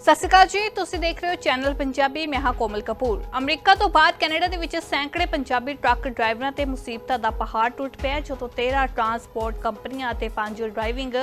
ਸਤਿ ਸ਼੍ਰੀ ਅਕਾਲ ਜੀ, ਤੁਸੀਂ ਦੇਖ ਰਹੇ ਹੋ ਚੈਨਲ ਪੰਜਾਬੀ, ਮੈਂ ਹਾਂ ਕੋਮਲ ਕਪੂਰ। ਅਮਰੀਕਾ ਤੋਂ ਬਾਅਦ ਕੈਨੇਡਾ ਦੇ ਵਿੱਚ ਸੈਂਕੜੇ ਪੰਜਾਬੀ ਟਰੱਕ ਡਰਾਈਵਰਾਂ ਤੇ ਮੁਸੀਬਤਾਂ ਦਾ ਪਹਾੜ ਟੁੱਟ ਪਿਆ ਜਦੋਂ 13 ਟਰਾਂਸਪੋਰਟ ਕੰਪਨੀਆਂ ਅਤੇ ਪੰਜ ਡਰਾਈਵਿੰਗ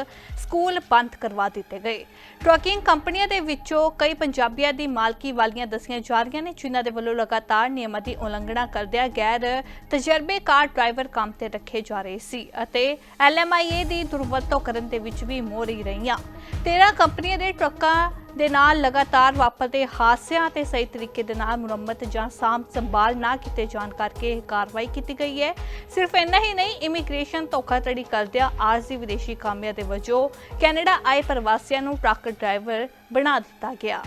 ਸਕੂਲ ਬੰਦ ਕਰਵਾ ਦਿੱਤੇ ਗਏ। ਟਰੱਕਿੰਗ ਕੰਪਨੀਆਂ ਦੇ ਵਿੱਚੋਂ ਕਈ ਪੰਜਾਬੀਆਂ ਦੀ ਮਾਲਕੀ ਵਾਲੀਆਂ ਦੱਸੀਆਂ ਜਾ ਰਹੀਆਂ ਨੇ, ਜਿਨ੍ਹਾਂ ਦੇ ਵੱਲੋਂ ਲਗਾਤਾਰ ਨਿਯਮਾਂ ਦੀ ਉਲੰਘਣਾ ਕਰਦਿਆਂ ਗੈਰ ਤਜਰਬੇਕਾਰ ਡਰਾਈਵਰ ਕੰਮ ਤੇ ਰੱਖੇ ਜਾ ਰਹੇ ਸੀ ਅਤੇ ਐਲਐਮਆਈਏ ਦੀ ਦੁਰਵਰਤੋਂ ਕਰਨ ਦੇ ਵਿੱਚ ਵੀ ਮੋਹਰੀ ਰਹੀਆਂ। 13 ਕੰਪਨੀਆਂ ਦੇ ਟਰੱਕਾਂ ਦੇ ਨਾਲ ਲਗਾਤਾਰ ਵਾਪਰਦੇ ਹਾਦਸਿਆਂ ਤੇ ਸਹੀ ਤਰੀਕੇ ਦੇ ਨਾਲ ਮੁਰੰਮਤ ਜਾਂ ਸਾਂਭ ਸੰਭਾਲ ਨਾ ਕੀਤੇ ਜਾਣ ਕਰਕੇ ਇਹ ਕਾਰਵਾਈ ਕੀਤੀ ਗਈ ਹੈ। ਸਿਰਫ ਇੰਨਾ ਹੀ ਨਹੀਂ ਇਮੀਗ੍ਰੇਸ਼ਨ ਧੋਖਾਧੜੀ ਕਰਦਿਆਂ ਆਰਜ਼ੀ ਵਿਦੇਸ਼ੀ ਕਾਮਿਆਂ ਦੇ ਵਜੋਂ ਕੈਨੇਡਾ ਆਏ ਪ੍ਰਵਾਸੀਆਂ ਨੂੰ ਟਰੱਕ ਡਰਾਈਵਰ ਬਣਾ ਦਿੱਤਾ ਗਿਆ।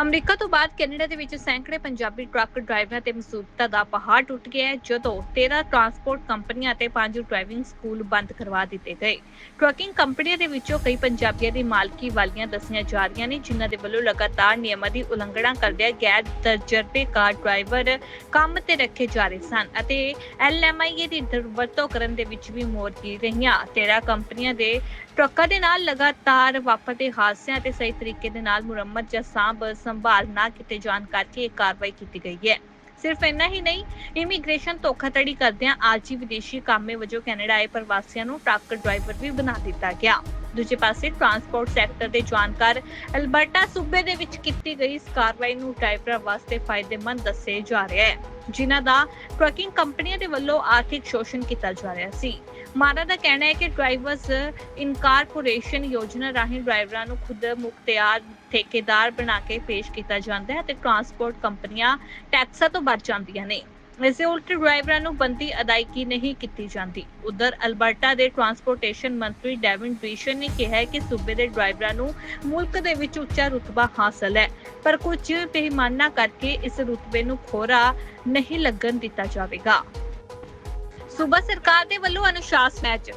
ਅਮਰੀਕਾ ਤੋਂ ਬਾਅਦ ਕੈਨੇਡਾ ਦੇ ਵਿੱਚ ਸੈਂਕੜੇ ਪੰਜਾਬੀ ਟਰੱਕ ਡਰਾਈਵਰਾਂ ਤੇ ਮੁਸੀਬਤਾਂ ਦਾ ਪਹਾੜ ਟੁੱਟ ਗਿਆ ਹੈ, ਜਦੋਂ 13 ਟਰਾਂਸਪੋਰਟ ਕੰਪਨੀਆਂ ਅਤੇ ਪੰਜ ਡਰਾਈਵਿੰਗ ਸਕੂਲ ਬੰਦ ਕਰਵਾ ਦਿੱਤੇ ਗਏ। ਟਰੱਕਿੰਗ ਕੰਪਨੀਆਂ ਦੇ ਵਿੱਚੋਂ ਕਈ ਪੰਜਾਬੀਆਂ ਦੀ ਮਾਲਕੀ ਵਾਲੀਆਂ ਦੱਸੀਆਂ ਜਾ ਰਹੀਆਂ ਨੇ, ਜਿਨ੍ਹਾਂ ਦੇ ਵੱਲੋਂ ਲਗਾਤਾਰ ਨਿਯਮਾਂ ਦੀ ਉਲੰਘਣਾ ਕਰਦਿਆਂ ਗੈਰ ਤਜਰਬੇਕਾਰ ਡਰਾਈਵਰ ਕੰਮ ਤੇ ਰੱਖੇ ਜਾ ਰਹੇ ਸਨ ਅਤੇ ਐਲਐਮਆਈਏ ਦੀ ਦੁਰਵਰਤੋਂ ਕਰਨ ਦੇ ਵਿੱਚ ਵੀ ਮੋਰਕੀ ਰਹੀਆਂ। 13 ਕੰਪਨੀਆਂ ਦੇ ਟਰੱਕਾਂ ਦੇ ਨਾਲ ਲਗਾਤਾਰ ਵਾਪਰਦੇ ਹਾਦਸਿਆਂ ਤੇ ਸਹੀ ਤਰੀਕੇ ਦੇ ਨਾਲ ਮੁਰੰਮਤ ਜਾਂ ਸਾਂਭ ਸੰਭਾਲ ਨਾ ਕੀਤੇ ਜਾਣ ਕਰਕੇ ਇਹ ਕਾਰਵਾਈ ਕੀਤੀ ਗਈ ਹੈ। ਸਿਰਫ ਇੰਨਾ ਹੀ ਨਹੀਂ ਇਮੀਗ੍ਰੇਸ਼ਨ ਧੋਖਾਧੜੀ ਕਰਦਿਆਂ ਆਜੀ ਵਿਦੇਸ਼ੀ ਕਾਮੇ ਵਜੋਂ ਕੈਨੇਡਾ ਆਏ ਪ੍ਰਵਾਸੀਆਂ ਨੂੰ ਟਰੱਕ ਡਰਾਈਵਰ ਵੀ ਬਣਾ ਦਿੱਤਾ ਗਿਆ। ਦੂਜੇ ਪਾਸੇ ਟਰਾਂਸਪੋਰਟ ਸੈਕਟਰ ਦੇ ਜਾਣਕਾਰ ਅਲਬਰਟਾ ਸੂਬੇ ਦੇ ਵਿੱਚ ਕੀਤੀ ਗਈ ਇਸ ਕਾਰਵਾਈ ਨੂੰ ਡਰਾਈਵਰਾਂ ਵਾਸਤੇ ਫਾਇਦੇਮੰਦ ਦੱਸੇ ਜਾ ਰਿਹਾ ਹੈ। ਜਿਨ੍ਹਾਂ ਦਾ ਟਰੱਕਿੰਗ ਕੰਪਨੀਆਂ ਦੇ ਵੱਲੋਂ ਆਰਥਿਕ ਸ਼ੋਸ਼ਣ ਕੀਤਾ ਜਾ ਰਿਹਾ ਸੀ। ਮਾਰਾ ਦਾ ਕਹਿਣਾ ਹੈ ਕਿ ਡਰਾਈਵਰਸ ਇਨਕਾਰਪੋਰੇਸ਼ਨ ਯੋਜਨਾ ਰਾਹੀਂ ਡਰਾਈਵਰਾਂ ਨੂੰ ਖੁਦ ਮੁਖਤਿਆਰ ਠੇਕੇਦਾਰ ਬਣਾ ਕੇ ਪੇਸ਼ ਕੀਤਾ ਜਾਂਦਾ ਹੈ ਤੇ ਟਰਾਂਸਪੋਰਟ ਕੰਪਨੀਆਂ ਟੈਕਸਾਂ ਤੋਂ ਬਚ ਜਾਂਦੀਆਂ ਨੇ। ਇਸ ਉਲਟ ਡਰਾਈਵਰਾਂ ਨੂੰ ਬੰਦੀ ਅਦਾਇਗੀ ਨਹੀਂ ਕੀਤੀ ਜਾਂਦੀ। ਉਧਰ ਅਲਬਰਟਾ ਦੇ ਟਰਾਂਸਪੋਰਟੇਸ਼ਨ ਮੰਤਰੀ ਡੈਵਿਨ ਬੀਸ਼ਨ ਨੇ ਕਿਹਾ ਕਿ ਸੂਬੇ ਦੇ ਡਰਾਈਵਰਾਂ ਨੂੰ ਮੁਲਕ ਦੇ ਵਿੱਚ ਉੱਚਾ ਰੁਤਬਾ ਹਾਸਲ ਹੈ, ਪਰ ਕੁਝ ਬੇਈਮਾਨਾ ਕਰਕੇ ਇਸ ਰੁਤਬੇ ਨੂੰ ਖੋਰਾ ਨਹੀਂ ਲੱਗਣ ਦਿੱਤਾ ਜਾਵੇਗਾ। ਸੂਬਾ ਸਰਕਾਰ ਦੇ ਵੱਲੋਂ ਅਨੁਸ਼ਾਸਨ ਮੈਚ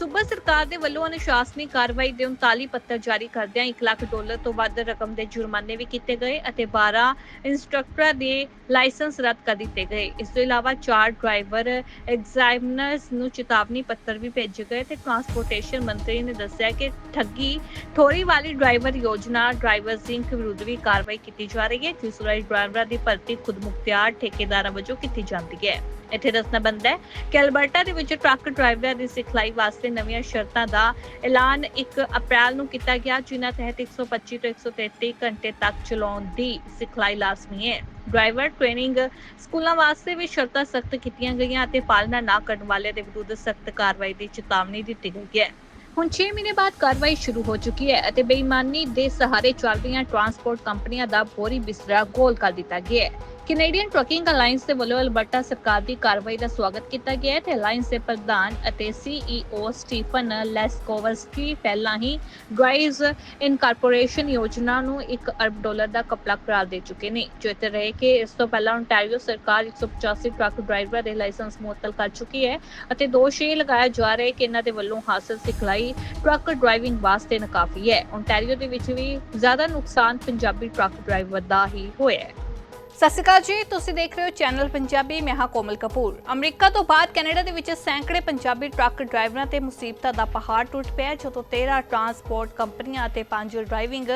ਸੂਬਾ ਸਰਕਾਰ ਦੇ ਵੱਲੋਂ ਅਨੁਸ਼ਾਸਨੀ ਕਾਰਵਾਈ ਦੇ 39 ਪੱਤਰ ਜਾਰੀ ਕਰਦਿਆਂ 1 ਲੱਖ ਡਾਲਰ ਤੋਂ ਵੱਧ ਰਕਮ ਦੇ ਜੁਰਮਾਨੇ ਵੀ ਕੀਤੇ ਗਏ ਅਤੇ 12 ਇੰਸਟ੍ਰਕਟਰਾਂ ਦੇ ਲਾਇਸੈਂਸ ਰੱਦ ਕਰ ਦਿੱਤੇ ਗਏ। ਇਸ ਤੋਂ ਇਲਾਵਾ 4 ਡਰਾਈਵਰ ਐਗਜ਼ਾਮਨਰਸ ਨੂੰ ਚੇਤਾਵਨੀ ਪੱਤਰ ਵੀ ਭੇਜੇ ਗਏ ਤੇ ਟਰਾਂਸਪੋਰਟੇਸ਼ਨ ਮੰਤਰੀ ਨੇ ਦੱਸਿਆ ਕਿ ਠੱਗੀ ਥੋੜੀ ਵਾਲੀ ਡਰਾਈਵਰ ਯੋਜਨਾ ਡਰਾਈਵਰ ਇੰਕ ਵਿਰੁੱਧ ਵੀ ਕਾਰਵਾਈ ਕੀਤੀ ਜਾ ਰਹੀ ਹੈ, ਜਿਸ ਰਾਹੀਂ ਡਰਾਈਵਰਾਂ ਦੀ ਭਰਤੀ ਖੁਦਮੁਖਤਿਆਰ ਠੇਕੇਦਾਰਾਂ ਵਜੋਂ ਕੀਤੀ ਜਾਂਦੀ ਹੈ। ਇੱਥੇ ਦੱਸਣਾ ਬੰਦਾ ਹੈ ਕਿ ਅਲਬਰਟਾ ਦੇ ਵਿੱਚ ਟਰੱਕ ਡਰਾਈਵਰਾਂ ਦੀ ਸਿਖਲਾਈ ਵਾਸਤੇ ਨਵੀਆਂ ਸ਼ਰਤਾਂ ਦਾ ਐਲਾਨ 1 ਅਪ੍ਰੈਲ ਨੂੰ ਕੀਤਾ ਗਿਆ, ਜਿਨ੍ਹਾਂ ਤਹਿਤ 125 ਤੋਂ 133 ਘੰਟੇ ਤੱਕ ਚਲਾਉਣ ਦੀ ਸਿਖਲਾਈ ਲਾਜ਼ਮੀ ਹੈ। ਡਰਾਈਵਰ ਟ੍ਰੇਨਿੰਗ ਸਕੂਲਾਂ ਵਾਸਤੇ ਵੀ ਸ਼ਰਤਾਂ ਸਖਤ ਕੀਤੀਆਂ ਗਈਆਂ ਅਤੇ ਪਾਲਣਾ ਨਾ ਕਰਨ ਵਾਲੇ ਦੇ ਵਿਰੁੱਧ ਸਖਤ ਕਾਰਵਾਈ ਦੀ ਚੇਤਾਵਨੀ ਦਿੱਤੀ ਗਈ ਹੈ। ਹੁਣ 6 ਮਹੀਨੇ ਬਾਅਦ ਕਾਰਵਾਈ ਸ਼ੁਰੂ ਹੋ ਚੁੱਕੀ ਹੈ ਅਤੇ ਬੇਈਮਾਨੀ ਦੇ ਸਹਾਰੇ ਚੱਲ ਰਹੀਆਂ ਟਰਾਂਸਪੋਰਟ ਕੰਪਨੀਆਂ ਦਾ ਬੋਰੀ ਬਿਸਤਰਾ ਗੋਲ ਕਰ ਦਿੱਤਾ ਗਿਆ ਹੈ। ਕੈਨੇਡੀਅਨ ਟਰੱਕਿੰਗ ਅਲਾਈਅੰਸ ਦੇ ਵੱਲੋਂ ਅਲਬਰਟਾ ਸਰਕਾਰ ਦੀ ਕਾਰਵਾਈ ਦਾ ਸਵਾਗਤ ਕੀਤਾ ਗਿਆ ਹੈ ਤੇ ਅਲਾਈਅੰਸ ਦੇ ਪ੍ਰਧਾਨ ਅਤੇ ਸੀਈਓ ਸਟੀਫਨ ਲੈਸਕੋਵਸਕੀ ਪਹਿਲਾਂ ਹੀ ਡਰਾਈਵਸ ਇਨਕਾਰਪੋਰੇਸ਼ਨ ਯੋਜਨਾ ਨੂੰ 1 ਅਰਬ ਡਾਲਰ ਦਾ ਕਪਲਾ ਕਰਾਰ ਦੇ ਚੁੱਕੇ ਨੇ, ਜੋ ਰਹੇ ਕਿ ਇਸ ਤੋਂ ਪਹਿਲਾਂ ਓਨਟਾਰੀਓ ਸਰਕਾਰ 185 ਟਰੱਕ ਡਰਾਈਵਰਾਂ ਦੇ ਲਾਇਸੈਂਸ ਮੁਅੱਤਲ ਕਰ ਚੁੱਕੀ ਹੈ ਅਤੇ ਦੋਸ਼ ਇਹ ਲਗਾਇਆ ਜਾ ਰਿਹਾ ਹੈ ਕਿ ਇਹਨਾਂ ਦੇ ਵੱਲੋਂ ਹਾਸਲ ਸਿਖਲਾਈ ਟਰੱਕ ਡਰਾਈਵਿੰਗ ਵਾਸਤੇ ਨਾਕਾਫੀ ਹੈ। ਓਨਟਾਰੀਓ ਦੇ ਵਿੱਚ ਵੀ ਜ਼ਿਆਦਾ ਨੁਕਸਾਨ ਪੰਜਾਬੀ ਟਰੱਕ ਡਰਾਈਵਰ ਦਾ ਹੀ ਹੋਇਆ ਹੈ। ਸਤਿ ਸ਼੍ਰੀ ਅਕਾਲ ਜੀ, ਤੁਸੀਂ ਦੇਖ ਰਹੇ ਹੋ ਚੈਨਲ ਪੰਜਾਬੀ, ਮੈਂ ਹਾਂ ਕੋਮਲ ਕਪੂਰ। ਅਮਰੀਕਾ ਤੋਂ ਬਾਅਦ ਕੈਨੇਡਾ ਦੇ ਵਿੱਚ ਸੈਂਕੜੇ ਪੰਜਾਬੀ ਟਰੱਕ ਡਰਾਈਵਰਾਂ ਤੇ ਮੁਸੀਬਤਾਂ ਦਾ ਪਹਾੜ ਟੁੱਟ ਪਿਆ, ਜਦੋਂ 13 ਟਰਾਂਸਪੋਰਟ ਕੰਪਨੀਆਂ ਅਤੇ ਪੰਜ ਡਰਾਈਵਿੰਗ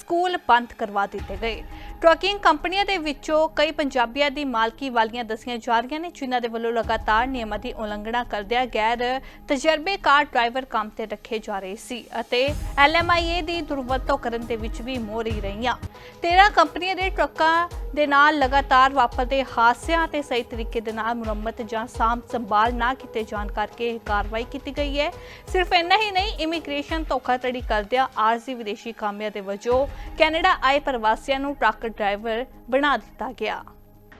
ਸਕੂਲ ਬੰਦ ਕਰਵਾ ਦਿੱਤੇ ਗਏ। ਟਰੱਕਿੰਗ ਕੰਪਨੀਆਂ ਦੇ ਵਿੱਚੋਂ ਕਈ ਪੰਜਾਬੀਆਂ ਦੀ ਮਾਲਕੀ ਵਾਲੀਆਂ ਦੱਸੀਆਂ ਜਾ ਰਹੀਆਂ ਨੇ, ਜਿਨ੍ਹਾਂ ਦੇ ਵੱਲੋਂ ਲਗਾਤਾਰ ਨਿਯਮਾਂ ਦੀ ਉਲੰਘਣਾ ਕਰਦਿਆਂ ਗੈਰ ਤਜਰਬੇਕਾਰ ਡਰਾਈਵਰ ਕੰਮ ਤੇ ਰੱਖੇ ਜਾ ਰਹੇ ਸੀ ਅਤੇ ਐਲਐਮਆਈਏ ਦੀ ਦੁਰਵਰਤੋਂ ਕਰਨ ਦੇ ਵਿੱਚ ਵੀ ਮੋਹਰੀ ਰਹੀਆਂ। 13 ਕੰਪਨੀਆਂ ਦੇ ਟਰੱਕਾਂ ਦੇ ਨਾਲ ਲਗਾਤਾਰ ਵਾਪਰਦੇ ਹਾਦਸਿਆਂ ਤੇ ਸਹੀ ਤਰੀਕੇ ਦੇ ਨਾਲ ਮੁਰੰਮਤ ਜਾਂ ਸਾਂਭ ਸੰਭਾਲ ਨਾ ਕੀਤੇ ਜਾਣ ਕਰਕੇ ਇਹ ਕਾਰਵਾਈ ਕੀਤੀ ਗਈ ਹੈ। ਸਿਰਫ ਇੰਨਾ ਹੀ ਨਹੀਂ ਇਮੀਗ੍ਰੇਸ਼ਨ ਧੋਖਾਧੜੀ ਕਰਦਿਆਂ ਆਰਜ਼ੀ ਵਿਦੇਸ਼ੀ ਕਾਮਿਆਂ ਦੇ ਵਜੋਂ ਕੈਨੇਡਾ ਆਏ ਪ੍ਰਵਾਸੀਆਂ ਨੂੰ ਟਰੱਕ ਡਰਾਈਵਰ ਬਣਾ ਦਿੱਤਾ ਗਿਆ।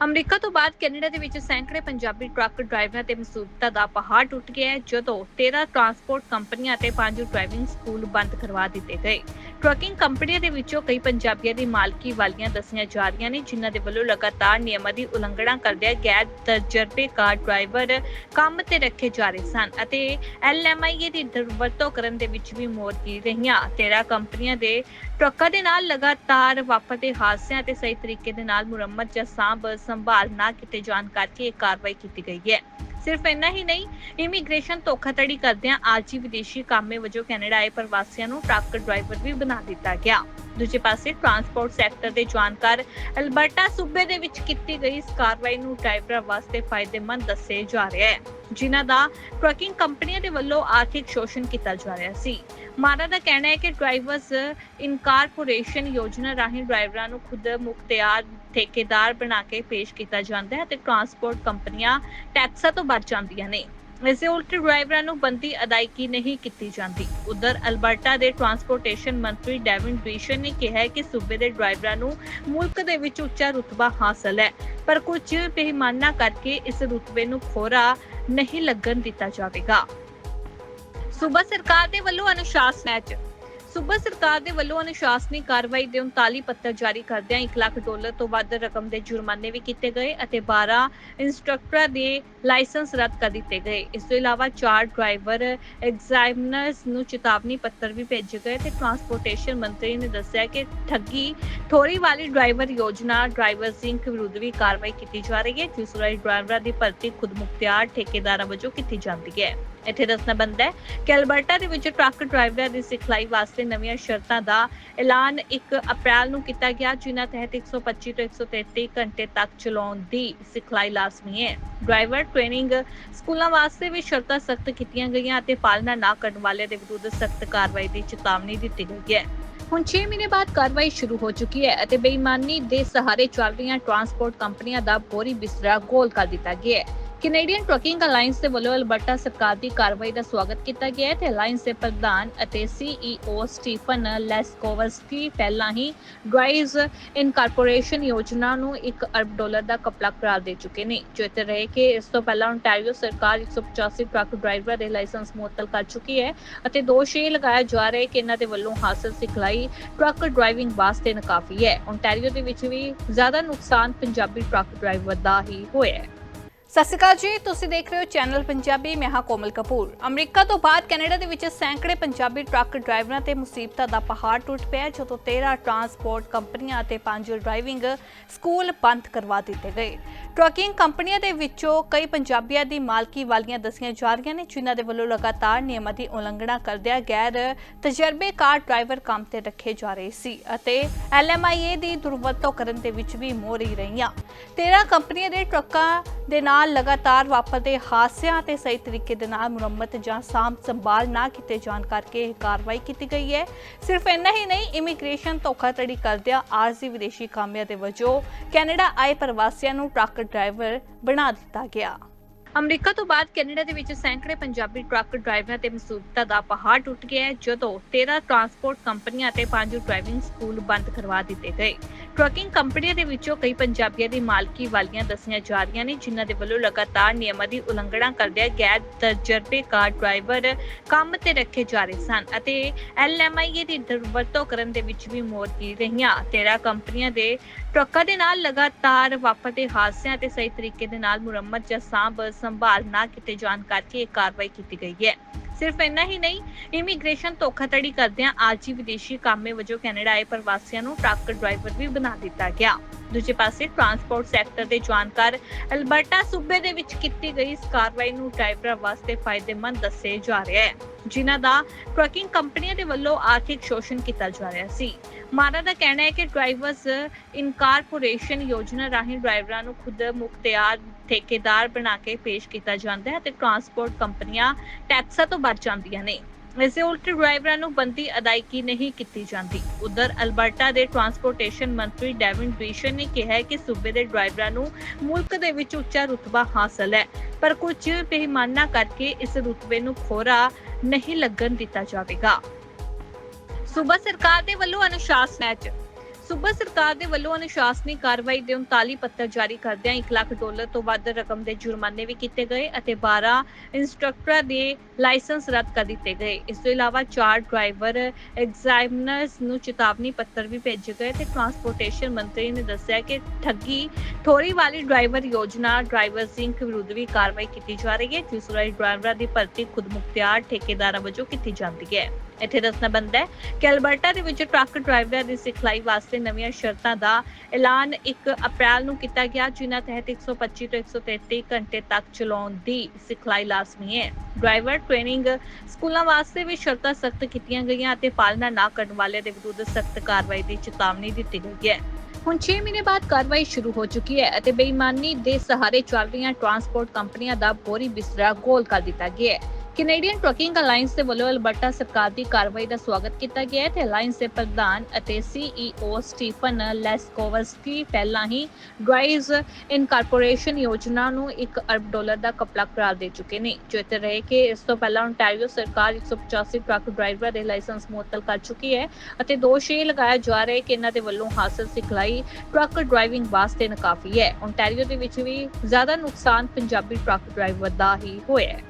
ਅਮਰੀਕਾ ਤੋਂ ਬਾਅਦ ਕੈਨੇਡਾ ਦੇ ਵਿੱਚ ਸੈਂਕੜੇ ਪੰਜਾਬੀ ਟਰੱਕ ਡਰਾਈਵਰਾਂ ਤੇ ਮੁਸੀਬਤਾਂ ਦਾ ਪਹਾੜ ਟੁੱਟ ਗਿਆ ਹੈ, ਜਦੋਂ 13 ਟਰਾਂਸਪੋਰਟ ਕੰਪਨੀਆਂ ਅਤੇ 5 ਡਰਾਈਵਿੰਗ ਸਕੂਲ ਬੰਦ ਕਰਵਾ ਦਿੱਤੇ ਗਏ। ਟਰੱਕਿੰਗ ਕੰਪਨੀਆਂ ਦੇ ਵਿੱਚੋਂ ਕਈ ਪੰਜਾਬੀਆਂ ਦੀ ਮਾਲਕੀ ਵਾਲੀਆਂ ਦੱਸੀਆਂ ਜਾ ਰਹੀਆਂ ਨੇ, ਜਿਨ੍ਹਾਂ ਦੇ ਵੱਲੋਂ ਲਗਾਤਾਰ ਨਿਯਮਾਂ ਦੀ ਉਲੰਘਣਾ ਕਰਦਿਆਂ ਗੈਰ ਤਜਰਬੇਕਾਰ ਡਰਾਈਵਰ ਕੰਮ ਤੇ ਰੱਖੇ ਜਾ ਰਹੇ ਸਨ ਅਤੇ ਐਲਐਮਆਈਏ ਦੀ ਦੁਰਵਰਤੋਂ ਕਰਨ ਦੇ ਵਿੱਚ ਵੀ ਮੋਰਕੀ ਰਹੀਆਂ। 13 ਕੰਪਨੀਆਂ ਦੇ ਟਰੱਕਾਂ ਦੇ ਨਾਲ ਲਗਾਤਾਰ ਵਾਪਰਦੇ ਹਾਦਸਿਆਂ ਤੇ ਸਹੀ ਤਰੀਕੇ ਦੇ ਨਾਲ ਮੁਰੰਮਤ ਜਾਂ ਸਾਂਭ ਸੰਭਾਲ ਨਾ ਕੀਤੇ ਜਾਣ ਕਰਕੇ ਇਹ ਕਾਰਵਾਈ ਕੀਤੀ ਗਈ ਹੈ। ਸਿਰਫ ਇੰਨਾ ਹੀ ਨਹੀਂ ਇਮੀਗ੍ਰੇਸ਼ਨ ਧੋਖਾਧੜੀ ਕਰਦਿਆਂ ਆਜੀ ਵਿਦੇਸ਼ੀ ਕਾਮੇ ਵਜੋਂ ਕੈਨੇਡਾ ਆਏ ਪ੍ਰਵਾਸੀਆਂ ਨੂੰ ਟਰੱਕ ਡਰਾਈਵਰ ਵੀ ਬਣਾ ਦਿੱਤਾ ਗਿਆ। ਦੂਜੇ ਪਾਸੇ ਟਰਾਂਸਪੋਰਟ ਸੈਕਟਰ ਦੇ ਜਾਣਕਾਰ ਅਲਬਰਟਾ ਸੂਬੇ ਦੇ ਵਿੱਚ ਕੀਤੀ ਗਈ ਇਸ ਕਾਰਵਾਈ ਨੂੰ ਡਰਾਈਵਰਾਂ ਵਾਸਤੇ ਫਾਇਦੇਮੰਦ ਦੱਸੇ ਜਾ ਰਿਹਾ ਹੈ, ਜਿਨ੍ਹਾਂ ਦਾ ਟਰੱਕਿੰਗ ਕੰਪਨੀਆਂ ਦੇ ਵੱਲੋਂ ਆਰਥਿਕ ਸ਼ੋਸ਼ਣ ਕੀਤਾ ਜਾ ਰਿਹਾ ਸੀ। ਮਾਰਾ ਦਾ ਕਹਿਣਾ ਹੈ ਕਿ ਡਰਾਈਵਰਸ ਇਨਕਾਰਪੋਰੇਸ਼ਨ ਯੋਜਨਾ ਰਾਹੀਂ ਡਰਾਈਵਰਾਂ ਨੂੰ ਖੁਦ ਮੁਖਤਿਆਰ ਠੇਕੇਦਾਰ ਬਣਾ ਕੇ ਪੇਸ਼ ਕੀਤਾ ਜਾਂਦਾ ਹੈ ਤੇ ਟਰਾਂਸਪੋਰਟ ਕੰਪਨੀਆਂ ਟੈਕਸਾਂ ਤੋਂ ਬਚ ਜਾਂਦੀਆਂ ਨੇ। ਇਸ ਉਲਟ ਡਰਾਈਵਰਾਂ ਨੂੰ ਬੰਦੀ ਅਦਾਇਗੀ ਨਹੀਂ ਕੀਤੀ ਜਾਂਦੀ। ਉਧਰ ਅਲਬਰਟਾ ਦੇ ਟਰਾਂਸਪੋਰਟੇਸ਼ਨ ਮੰਤਰੀ ਡੈਵਿਨ ਬ੍ਰੀਸ਼ਨ ਨੇ ਕਿਹਾ ਕਿ ਸੂਬੇ ਦੇ ਡਰਾਈਵਰਾਂ ਨੂੰ ਮੁਲਕ ਦੇ ਵਿੱਚ ਉੱਚਾ ਰੁਤਬਾ ਹਾਸਲ ਹੈ, ਪਰ ਕੁਝ ਬੇਈਮਾਨਾ ਕਰਕੇ ਇਸ ਰੁਤਬੇ ਨੂੰ ਖੋਰਾ ਨਹੀਂ ਲੱਗਣ ਦਿੱਤਾ ਜਾਵੇਗਾ। ਸੂਬਾ ਸਰਕਾਰ ਦੇ ਵੱਲੋਂ ਅਨੁਸ਼ਾਸਨ ਮੈਚ ਸੂਬਾ ਸਰਕਾਰ ਦੇ ਵੱਲੋਂ ਅਨੁਸ਼ਾਸਨੀ ਕਾਰਵਾਈ ਦੇ 39 ਪੱਤਰ ਜਾਰੀ ਕਰਦਿਆਂ 1 ਲੱਖ ਡਾਲਰ ਤੋਂ ਵੱਧ ਰਕਮ ਦੇ ਜੁਰਮਾਨੇ ਵੀ ਕੀਤੇ ਗਏ ਅਤੇ 12 ਇੰਸਟ੍ਰਕਟਰਾਂ ਦੇ ਲਾਇਸੈਂਸ ਰੱਦ ਕਰ ਦਿੱਤੇ ਗਏ। ਇਸ ਤੋਂ ਇਲਾਵਾ ਚਾਰ ਡਰਾਈਵਰ ਐਗਜ਼ਾਮਨਰਸ ਨੂੰ ਚੇਤਾਵਨੀ ਪੱਤਰ ਵੀ ਭੇਜੇ ਗਏ ਤੇ ਟਰਾਂਸਪੋਰਟੇਸ਼ਨ ਮੰਤਰੀ ਨੇ ਦੱਸਿਆ ਕਿ ਠੱਗੀ ਠੋਰੀ ਵਾਲੀ ਡਰਾਈਵਰ ਯੋਜਨਾ ਡਰਾਈਵਰ ਸਿੰਕ ਵਿਰੁੱਧ ਵੀ ਕਾਰਵਾਈ ਕੀਤੀ ਜਾ ਰਹੀ ਹੈ। ਜਿਸ ਰਾਹੀਂ ਡਰਾਈਵਰਾਂ ਦੀ ਭਰਤੀ ਖੁਦਮੁਖਤਿਆਰ ਠੇਕੇਦਾਰਾਂ ਵਜੋਂ ਕੀਤੀ ਜਾਂਦੀ ਹੈ। ਇੱਥੇ ਦੱਸਣਾ ਬੰਦਾ ਹੈ ਕਿ ਅਲਬਰਟਾ ਦੇ ਵਿੱਚ ਟਰੱਕ ਡਰਾਈਵਰਾਂ ਦੀ ਸਿਖਲਾਈ ਵਾਸਤੇ ਨਵੀਆਂ ਸ਼ਰਤਾਂ ਦਾ ਐਲਾਨ 1 ਅਪ੍ਰੈਲ ਨੂੰ ਕੀਤਾ ਗਿਆ, ਜਿਨ੍ਹਾਂ ਤਹਿਤ 125 ਤੋਂ 133 ਘੰਟੇ ਤੱਕ ਚਲਾਉਣ ਦੀ ਸਿਖਲਾਈ ਲਾਜ਼ਮੀ ਹੈ। ਡਰਾਈਵਰ ਟ੍ਰੇਨਿੰਗ ਸਕੂਲਾਂ ਵਾਸਤੇ ਵੀ ਸ਼ਰਤਾਂ ਸਖਤ ਕੀਤੀਆਂ ਗਈਆਂ ਅਤੇ ਪਾਲਣਾ ਨਾ ਕਰਨ ਵਾਲਿਆਂ ਦੇ ਵਿਰੁੱਧ ਸਖਤ ਕਾਰਵਾਈ ਦੀ ਚੇਤਾਵਨੀ ਦਿੱਤੀ ਗਈ ਹੈ। ਹੁਣ 6 ਮਹੀਨੇ ਬਾਅਦ ਕਾਰਵਾਈ ਸ਼ੁਰੂ ਹੋ ਚੁੱਕੀ ਹੈ ਅਤੇ ਬੇਈਮਾਨੀ ਦੇ ਸਹਾਰੇ ਚੱਲ ਰਹੀਆਂ ਟਰਾਂਸਪੋਰਟ ਕੰਪਨੀਆਂ ਦਾ ਬੋਰੀ ਬਿਸਤਰਾ ਗੋਲ ਕਰ ਦਿੱਤਾ ਗਿਆ ਹੈ। ਕੈਨੇਡੀਅਨ ਟਰੱਕਿੰਗ ਅਲਾਈਅੰਸ ਦੇ ਵੱਲੋਂ ਅਲਬਰਟਾ ਸਰਕਾਰ ਦੀ ਕਾਰਵਾਈ ਦਾ ਸਵਾਗਤ ਕੀਤਾ ਗਿਆ ਹੈ ਤੇ ਅਲਾਈਅੰਸ ਦੇ ਪ੍ਰਧਾਨ ਅਤੇ ਸੀਈਓ ਸਟੀਫਨ ਲੈਸਕੋਵਸਕੀ ਪਹਿਲਾਂ ਹੀ ਡਰਾਈਵਸ ਇਨਕਾਰਪੋਰੇਸ਼ਨ ਯੋਜਨਾ ਨੂੰ 1 ਅਰਬ ਡਾਲਰ ਦਾ ਕਪਲਾ ਕਰਾਰ ਦੇ ਚੁੱਕੇ ਨੇ ਚੇਤੇ ਰਹੇ ਕਿ ਇਸ ਤੋਂ ਪਹਿਲਾਂ ਓਨਟਾਰੀਓ ਸਰਕਾਰ 185 ਟਰੱਕ ਡਰਾਈਵਰਾਂ ਦੇ ਲਾਇਸੈਂਸ ਮੁਅੱਤਲ ਕਰ ਚੁੱਕੀ ਹੈ ਅਤੇ ਦੋਸ਼ ਇਹ ਲਗਾਇਆ ਜਾ ਰਿਹਾ ਹੈ ਕਿ ਇਹਨਾਂ ਦੇ ਵੱਲੋਂ ਹਾਸਲ ਸਿਖਲਾਈ ਟਰੱਕ ਡਰਾਈਵਿੰਗ ਵਾਸਤੇ ਨਾਕਾਫੀ ਹੈ। ਓਨਟਾਰੀਓ ਦੇ ਵਿੱਚ ਵੀ ਜ਼ਿਆਦਾ ਨੁਕਸਾਨ ਪੰਜਾਬੀ ਟਰੱਕ ਡਰਾਈਵਰ ਦਾ ਹੀ ਹੋਇਆ ਹੈ। ਸਤਿ ਸ਼੍ਰੀ ਅਕਾਲ ਜੀ, ਤੁਸੀਂ ਦੇਖ ਰਹੇ ਹੋ ਚੈਨਲ ਪੰਜਾਬੀ, ਮੈਂ ਹਾਂ ਕੋਮਲ ਕਪੂਰ। ਅਮਰੀਕਾ ਤੋਂ ਬਾਅਦ ਕੈਨੇਡਾ ਦੇ ਵਿੱਚ ਸੈਂਕੜੇ ਪੰਜਾਬੀ ਟਰੱਕ ਡਰਾਈਵਰਾਂ ਤੇ ਮੁਸੀਬਤਾਂ ਦਾ ਪਹਾੜ ਟੁੱਟ ਪਿਆ ਜਦੋਂ 13 ਟਰਾਂਸਪੋਰਟ ਕੰਪਨੀਆਂ ਅਤੇ ਪੰਜ ਡਰਾਈਵਿੰਗ ਸਕੂਲ ਬੰਦ ਕਰਵਾ ਦਿੱਤੇ ਗਏ। ਟਰੱਕਿੰਗ ਕੰਪਨੀਆਂ ਦੇ ਵਿੱਚੋਂ ਕਈ ਪੰਜਾਬੀਆਂ ਦੀ ਮਾਲਕੀ ਵਾਲੀਆਂ ਦੱਸੀਆਂ ਜਾ ਰਹੀਆਂ ਨੇ, ਜਿਨ੍ਹਾਂ ਦੇ ਵੱਲੋਂ ਲਗਾਤਾਰ ਨਿਯਮਾਂ ਦੀ ਉਲੰਘਣਾ ਕਰਦਿਆਂ ਗੈਰ ਤਜਰਬੇਕਾਰ ਡਰਾਈਵਰ ਕੰਮ ਤੇ ਰੱਖੇ ਜਾ ਰਹੇ ਸੀ ਅਤੇ ਐਲਐਮਆਈਏ ਦੀ ਦੁਰਵਰਤੋਂ ਕਰਨ ਦੇ ਵਿੱਚ ਵੀ ਮੋਰੀ ਰਹੀਆਂ। 13 ਕੰਪਨੀਆਂ ਦੇ ਟਰੱਕਾਂ ਦੇ ਨਾਲ ਲਗਾਤਾਰ ਵਾਪਰਦੇ ਹਾਦਸਿਆਂ ਤੇ ਸਹੀ ਤਰੀਕੇ ਦੇ ਨਾਲ ਮੁਰੰਮਤ ਜਾਂ ਸਾਂਭ ਸੰਭਾਲ ਨਾ ਕੀਤੇ ਜਾਣ ਕਰਕੇ ਇਹ ਕਾਰਵਾਈ ਕੀਤੀ ਗਈ ਹੈ। ਸਿਰਫ ਇੰਨਾ ਹੀ ਨਹੀਂ, ਇਮੀਗ੍ਰੇਸ਼ਨ ਧੋਖਾਧੜੀ ਕਰਦਿਆਂ ਆਰਜ਼ੀ ਵਿਦੇਸ਼ੀ ਕਾਮਿਆਂ ਦੇ ਵਜੋਂ ਕੈਨੇਡਾ ਆਏ ਪ੍ਰਵਾਸੀਆਂ ਨੂੰ ਟਰੱਕ ਡਰਾਈਵਰ ਬਣਾ ਦਿੱਤਾ ਗਿਆ। ਅਮਰੀਕਾ ਤੋਂ ਬਾਅਦ ਕੈਨੇਡਾ ਦੇ ਵਿੱਚ ਸੈਂਕੜੇ ਪੰਜਾਬੀ ਟਰੱਕ ਡਰਾਈਵਰਾਂ ਤੇ ਮੁਸੀਬਤਾਂ ਦਾ ਪਹਾੜ ਟੁੱਟ ਗਿਆ ਹੈ, ਜਦੋਂ 13 ਟਰਾਂਸਪੋਰਟ ਕੰਪਨੀਆਂ ਅਤੇ 5 ਡਰਾਈਵਿੰਗ ਸਕੂਲ ਬੰਦ ਕਰਵਾ ਦਿੱਤੇ ਗਏ। ਟਰੱਕਿੰਗ ਕੰਪਨੀਆਂ ਦੇ ਵਿੱਚੋਂ ਕਈ ਪੰਜਾਬੀਆਂ ਦੀ ਮਾਲਕੀ ਵਾਲੀਆਂ ਦੱਸੀਆਂ ਜਾ ਰਹੀਆਂ ਨੇ, ਜਿਨ੍ਹਾਂ ਦੇ ਵੱਲੋਂ ਲਗਾਤਾਰ ਨਿਯਮਾਂ ਦੀ ਉਲੰਘਣਾ ਕਰਦਿਆਂ ਗੈਰ ਤਜਰਬੇਕਾਰ ਡਰਾਈਵਰ ਕੰਮ ਤੇ ਰੱਖੇ ਜਾ ਰਹੇ ਸਨ ਅਤੇ ਐਲਐਮਆਈਏ ਦੀ ਦੁਰਵਰਤੋਂ ਕਰਨ ਦੇ ਵਿੱਚ ਵੀ ਮੋਦੀ ਰਹੀਆਂ। 13 ਕੰਪਨੀਆਂ ਦੇ ਟਰੱਕਾਂ ਦੇ ਨਾਲ ਲਗਾਤਾਰ ਵਾਪਰਦੇ ਹਾਦਸਿਆਂ ਤੇ ਸਹੀ ਤਰੀਕੇ ਦੇ ਨਾਲ ਮੁਰੰਮਤ ਜਾਂ ਸਾਂਭ ਸੰਭਾਲ ਨਾ ਕੀਤੇ ਜਾਣ ਕਰਕੇ ਇਹ ਕਾਰਵਾਈ ਕੀਤੀ ਗਈ ਹੈ। ਸਿਰਫ ਇੰਨਾ ਹੀ ਨਹੀਂ ਇਮੀਗ੍ਰੇਸ਼ਨ ਧੋਖਾਧੜੀ ਕਰਦਿਆਂ ਆਜੀ ਵਿਦੇਸ਼ੀ ਕਾਮੇ ਵਜੋਂ ਕੈਨੇਡਾ ਆਏ ਪ੍ਰਵਾਸੀਆਂ ਨੂੰ ਟਰੱਕ ਡਰਾਈਵਰ ਵੀ ਬਣਾ ਦਿੱਤਾ ਗਿਆ। ਦੂਜੇ ਪਾਸੇ ਟਰਾਂਸਪੋਰਟ ਸੈਕਟਰ ਦੇ ਜਾਣਕਾਰ ਅਲਬਰਟਾ ਸੂਬੇ ਦੇ ਵਿੱਚ ਕੀਤੀ ਗਈ ਇਸ ਕਾਰਵਾਈ ਨੂੰ ਡਰਾਈਵਰਾਂ ਵਾਸਤੇ ਫਾਇਦੇਮੰਦ ਦੱਸੇ ਜਾ ਰਿਹਾ ਹੈ। ਜਿਨ੍ਹਾਂ ਦਾ ਟਰੱਕਿੰਗ ਕੰਪਨੀਆਂ ਦੇ ਵੱਲੋਂ ਆਰਥਿਕ ਸ਼ੋਸ਼ਣ ਕੀਤਾ ਜਾ ਰਿਹਾ ਸੀ। ਮਾਰਾ ਦਾ ਕਹਿਣਾ ਹੈ ਕਿ ਡਰਾਈਵਰਸ ਇਨਕਾਰਪੋਰੇਸ਼ਨ ਯੋਜਨਾ ਰਾਹੀਂ ਡਰਾਈਵਰਾਂ ਨੂੰ ਖੁਦ ਮੁਖਤਿਆਰ ਠੇਕੇਦਾਰ ਬਣਾ ਕੇ ਪੇਸ਼ ਕੀਤਾ ਜਾਂਦਾ ਹੈ ਤੇ ਟਰਾਂਸਪੋਰਟ ਕੰਪਨੀਆਂ ਟੈਕਸਾਂ ਤੋਂ ਬਚ ਜਾਂਦੀਆਂ ਨੇ। ਇਸ ਉਲਟ ਡਰਾਈਵਰਾਂ ਨੂੰ ਬੰਦੀ ਅਦਾਇਗੀ ਨਹੀਂ ਕੀਤੀ ਜਾਂਦੀ। ਉਧਰ ਅਲਬਰਟਾ ਦੇ ਟਰਾਂਸਪੋਰਟੇਸ਼ਨ ਮੰਤਰੀ ਡੈਵਿਨ ਬ੍ਰੀਸ਼ਨ ਨੇ ਕਿਹਾ ਕਿ ਸੂਬੇ ਦੇ ਡਰਾਈਵਰਾਂ ਨੂੰ ਮੁਲਕ ਦੇ ਵਿੱਚ ਉੱਚਾ ਰੁਤਬਾ ਹਾਸਲ ਹੈ, ਪਰ ਕੁਝ ਬੇਈਮਾਨਾ ਕਰਕੇ ਇਸ ਰੁਤਬੇ ਨੂੰ ਖੋਰਾ ਨਹੀਂ ਲੱਗਣ ਦਿੱਤਾ ਜਾਵੇਗਾ। ਸੂਬਾ ਸਰਕਾਰ ਦੇ ਵੱਲੋਂ ਅਨੁਸ਼ਾਸਨ ਮੈਚ ਸੂਬਾ ਸਰਕਾਰ ਦੇ ਵੱਲੋਂ ਅਨੁਸ਼ਾਸਨੀ ਕਾਰਵਾਈ ਦੇ 39 ਪੱਤਰ ਜਾਰੀ ਕਰਦਿਆਂ 1 ਲੱਖ ਡਾਲਰ ਤੋਂ ਵੱਧ ਰਕਮ ਦੇ ਜੁਰਮਾਨੇ ਵੀ ਕੀਤੇ ਗਏ ਅਤੇ 12 ਇੰਸਟ੍ਰਕਟਰਾਂ ਦੇ ਲਾਇਸੈਂਸ ਰੱਦ ਕਰ ਦਿੱਤੇ ਗਏ। ਇਸ ਤੋਂ ਇਲਾਵਾ ਚਾਰ ਡਰਾਈਵਰ ਐਗਜ਼ਾਮਨਰਸ ਨੂੰ ਚੇਤਾਵਨੀ ਪੱਤਰ ਵੀ ਭੇਜੇ ਗਏ ਤੇ ਟਰਾਂਸਪੋਰਟੇਸ਼ਨ ਮੰਤਰੀ ਨੇ ਦੱਸਿਆ ਕਿ ਠੱਗੀ ਠੋਰੀ ਵਾਲੀ ਡਰਾਈਵਰ ਯੋਜਨਾ ਡਰਾਈਵਰ ਸਿੰਕ ਵਿਰੁੱਧ ਵੀ ਕਾਰਵਾਈ ਕੀਤੀ ਜਾ ਰਹੀ ਹੈ, ਜਿਸ ਰਾਹੀਂ ਡਰਾਈਵਰਾਂ ਦੀ ਭਰਤੀ ਖੁਦ ਮੁਖਤਿਆਰ ਠੇਕੇਦਾਰਾਂ ਵਜੋਂ ਕੀਤੀ ਜਾਂਦੀ ਹੈ। ਇੱਥੇ ਦੱਸਣਾ ਬੰਦਾ ਹੈ ਕਿ ਅਲਬਰਟਾ ਦੇ ਵਿੱਚ ਟਰੱਕ ਡਰਾਈਵਰਾਂ ਦੀ ਸਿਖਲਾਈ ਵਾਸਤੇ ਨਵੀਆਂ ਸ਼ਰਤਾਂ ਦਾ ਐਲਾਨ 1 ਅਪ੍ਰੈਲ ਨੂੰ ਕੀਤਾ ਗਿਆ, ਜਿਨ੍ਹਾਂ ਤਹਿਤ 125 ਤੋਂ 133 ਘੰਟੇ ਤੱਕ ਚਲਾਉਣ ਦੀ ਸਿਖਲਾਈ ਲਾਜ਼ਮੀ ਹੈ। ਡਰਾਈਵਰ ਟ੍ਰੇਨਿੰਗ ਸਕੂਲਾਂ ਵਾਸਤੇ ਵੀ ਸ਼ਰਤਾਂ ਸਖਤ ਕੀਤੀਆਂ ਗਈਆਂ ਅਤੇ ਪਾਲਣਾ ਨਾ ਕਰਨ ਵਾਲਿਆਂ ਦੇ ਵਿਰੁੱਧ ਸਖਤ ਕਾਰਵਾਈ ਦੀ ਚੇਤਾਵਨੀ ਦਿੱਤੀ ਗਈ ਹੈ। ਹੁਣ 6 ਮਹੀਨੇ ਬਾਅਦ ਕਾਰਵਾਈ ਸ਼ੁਰੂ ਹੋ ਚੁੱਕੀ ਹੈ ਅਤੇ ਬੇਈਮਾਨੀ ਦੇ ਸਹਾਰੇ ਚੱਲ ਰਹੀਆਂ ਟਰਾਂਸਪੋਰਟ ਕੰਪਨੀਆਂ ਦਾ ਬੋਰੀ ਬਿਸਤਰਾ ਗੋਲ ਕਰ ਦਿੱਤਾ ਗਿਆ ਹੈ। ਕੈਨੇਡੀਅਨ ਟਰੱਕਿੰਗ ਅਲਾਈਅੰਸ ਦੇ ਵੱਲੋਂ ਅਲਬਰਟਾ ਸਰਕਾਰ ਦੀ ਕਾਰਵਾਈ ਦਾ ਸਵਾਗਤ ਕੀਤਾ ਗਿਆ ਹੈ ਤੇ ਅਲਾਈਅੰਸ ਦੇ ਪ੍ਰਧਾਨ ਅਤੇ ਸੀਈਓ ਸਟੀਫਨ ਲੈਸਕੋਵਸਕੀ ਪਹਿਲਾਂ ਹੀ ਡਰਾਈਵਸ ਇਨਕਾਰਪੋਰੇਸ਼ਨ ਯੋਜਨਾ ਨੂੰ 1 ਅਰਬ ਡਾਲਰ ਦਾ ਕਪਲਾ ਕਰਾਰ ਦੇ ਚੁੱਕੇ ਨੇ ਚੇਤੇ ਰਹੇ ਕਿ ਇਸ ਤੋਂ ਪਹਿਲਾਂ ਓਨਟਾਰੀਓ ਸਰਕਾਰ 185 ਟਰੱਕ ਡਰਾਈਵਰਾਂ ਦੇ ਲਾਇਸੈਂਸ ਮੁਅੱਤਲ ਕਰ ਚੁੱਕੀ ਹੈ ਅਤੇ ਦੋਸ਼ ਇਹ ਲਗਾਇਆ ਜਾ ਰਿਹਾ ਹੈ ਕਿ ਇਹਨਾਂ ਦੇ ਵੱਲੋਂ ਹਾਸਲ ਸਿਖਲਾਈ ਟਰੱਕ ਡਰਾਈਵਿੰਗ ਵਾਸਤੇ ਨਾਕਾਫੀ ਹੈ। ਓਨਟਾਰੀਓ ਦੇ ਵਿੱਚ ਵੀ ਜ਼ਿਆਦਾ ਨੁਕਸਾਨ ਪੰਜਾਬੀ ਟਰੱਕ ਡਰਾਈਵਰ ਦਾ ਹੀ ਹੋਇਆ ਹੈ।